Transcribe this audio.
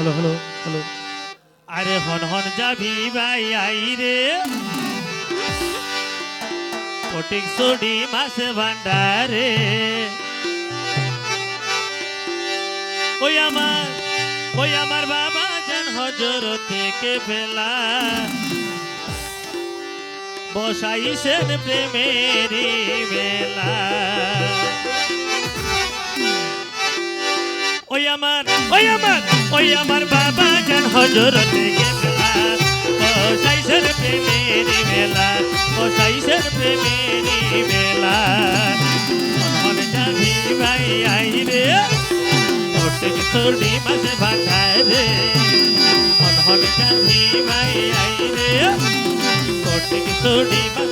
Hello hello hello. আরে হন হন যাবি ভাই, আই রে। ফটিক সুডি মাছ ভান্ডারে। ওই আমার ওই আমার বাবা জান হজর থেকে ফেলা। বসাইছেন প্রেমেরি বেলা ওই আমার ওই আমার ওই আমার বাবা জান হজর থেকে ফেলা বসাইছেন প্রেমেরি বেলা বসাইছেন প্রেমেরি বেলা। মন যাবি ভাই রে ওটে থোড়ি মাঝে আই রে ওটে থোড়ি মাঝে